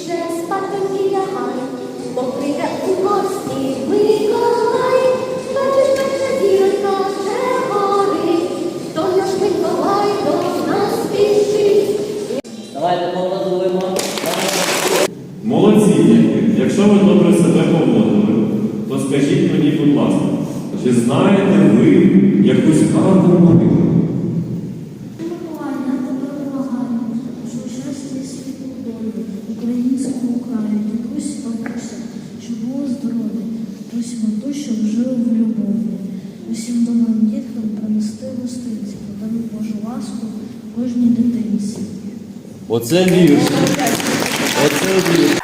вже спати лягай, бо прийде у гості Миколай. Бачиш, перша зірка вже горить, то наш Миколай до нас спішить. Давайте поаплодуємо. Молодці! Якщо ви добре себе поводили, то скажіть мені, будь ласка, чи знаєте ви якусь гарну молитву? Усім домам діткам принести гостинці, подаруй Божу ласку кожній дитинці. Оце вірш. Оце вірш.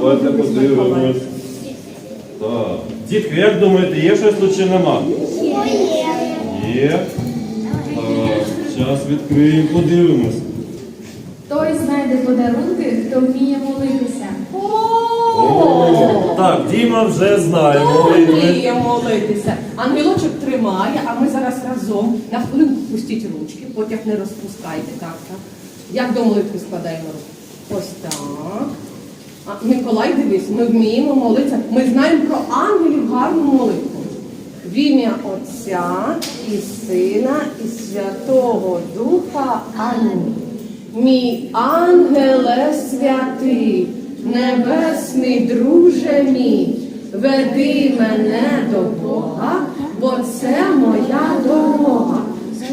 Давайте подивимось. Дітки, як думаєте, є щось тут чи нема? Є. Так, зараз відкриємо, подивимось. Той знайде подарунки, хто вміє молитися. О, так, Діма вже знає. Вміє молитися. Ангелочок тримає, а ми зараз разом. На хвилинку пустіть ручки, потяг не розпускайте. Так, так. Як до молитви складаємо руки? Ось так. Миколай, дивись, ми вміємо молитися. Ми знаємо про ангелів гарну молитву. В ім'я Отця і Сина, і Святого Духа. Амінь. Мій ангеле святий, небесний друже мій, веди мене до Бога, бо це моя дорога.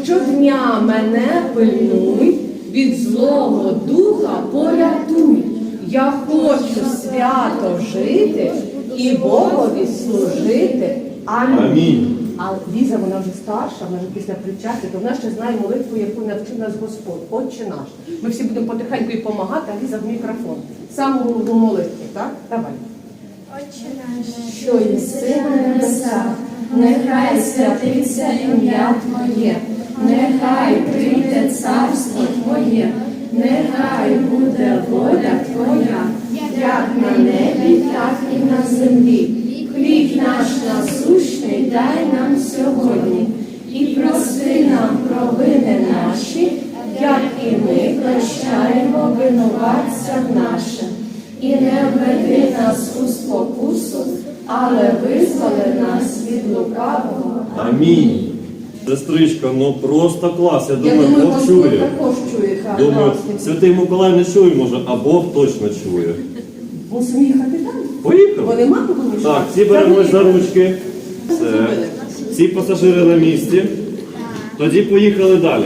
Щодня мене пильнуй, від злого духа порятуй. Я хочу свято жити і Богові служити. Амінь. Амінь. А Ліза, вона вже старша, вона вже після причастя, то вона ще знає молитву, яку навчив нас Господь, Отче наш. Ми всі будемо потихеньку їй допомагати, а Ліза в мікрофон. Саму головну молитву, так? Давай. Отче наш, Що єси на небесах, нехай святиться ім'я Твоє, нехай прийде царство Твоє, нехай буде воля Твоя, як на небі, так і на землі. Хліб наш насущний дай нам сьогодні, і прости нам провини наші, як і ми прощаємо винуватцям нашим. І не введи нас у спокусу, але визволи нас від лукавого. Амінь. Сестричка, ну просто клас. Я Я думаю, думаю, Господь чує. також чує хай. Думаю. Святий Миколай не чує, може, а Бог точно чує. Мусимо їхати далі. Поїхали? Вони мати будуть? Так, всі беремось за ручки. Все. Всі пасажири на місці. Тоді поїхали далі.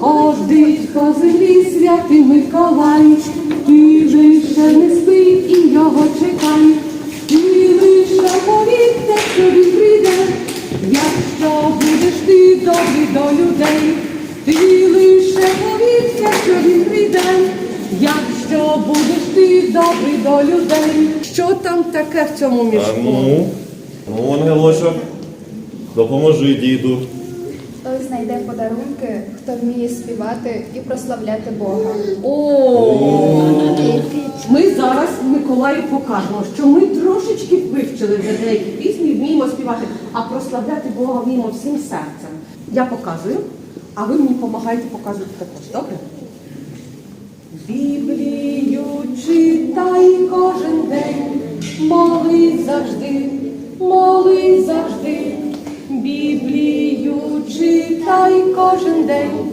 Ходить по землі святий Миколай, ти лише не спи і його чекай, ти лише повірте, що він прийде, якщо будеш ти добрий до людей, якщо будеш ти добрий до людей. Що там таке в цьому А мішку? ну, ну, ангелочок, допоможи діду. той знайде подарунки, хто вміє співати і прославляти Бога. О, ми зараз Миколаю покажемо, що ми трошечки вивчили вже деякі пісні, вміємо співати, а прославляти Бога вміємо всім серцем. Я показую, а ви мені допомагаєте показувати також. Добре? Біблію читай кожен день, молись завжди, молись завжди. Біблію читай кожен день,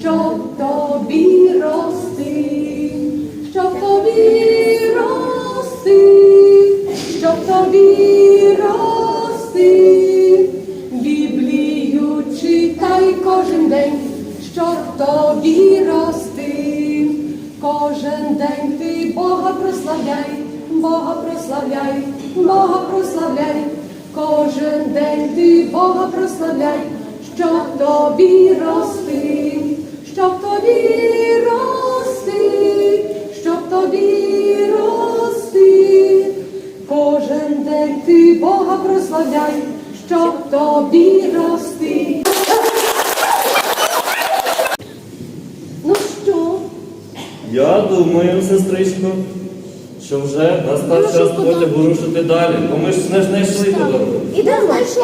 щоб тобі рости, щоб тобі рости, щоб тобі рости. Біблію читай кожен день, щоб тобі рости. Кожен день ти Бога прославляй, Бога прославляй, Бога прославляй. Кожен день ти Бога прославляй, щоб тобі рости, щоб тобі рости, щоб тобі рости. Кожен день ти Бога прославляй, щоб тобі рости. Ну Я думаю, сестричко, що вже настав час потягу рушити далі, бо ми ж не знайшли подарунок. Ідемо,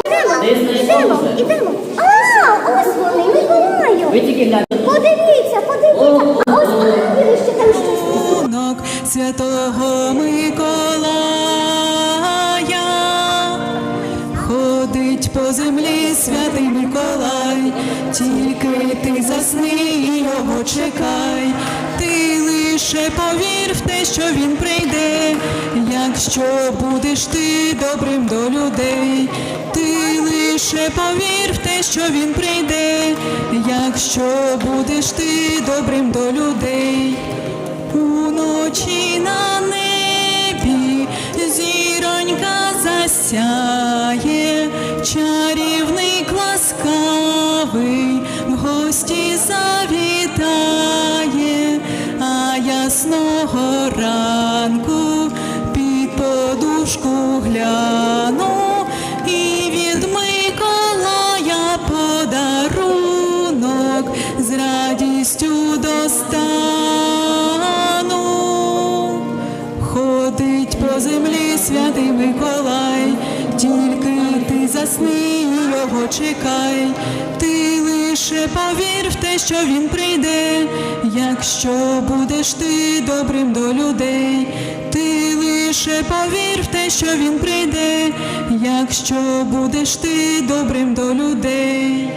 ідемо, знайшов ідемо, ідемо. А, ось вони, Миколаю. Ви тільки гляньте. Подивіться, подивіться. Тільки ти засни і його чекай, ти лише повір в те, що він прийде, якщо будеш ти добрим до людей, ти лише повір в те, що він прийде, якщо будеш ти добрим до людей. Уночі на небі зіронька засяє, гості завітає, а ясного ранку під подушку гляну і від Миколая подарунок з радістю достану. Ходить по землі святий Миколай, тільки ти засни його чекай, ти лише повір в те, що він прийде, якщо будеш ти добрим до людей, ти лише повір в те, що він прийде, якщо будеш ти добрим до людей.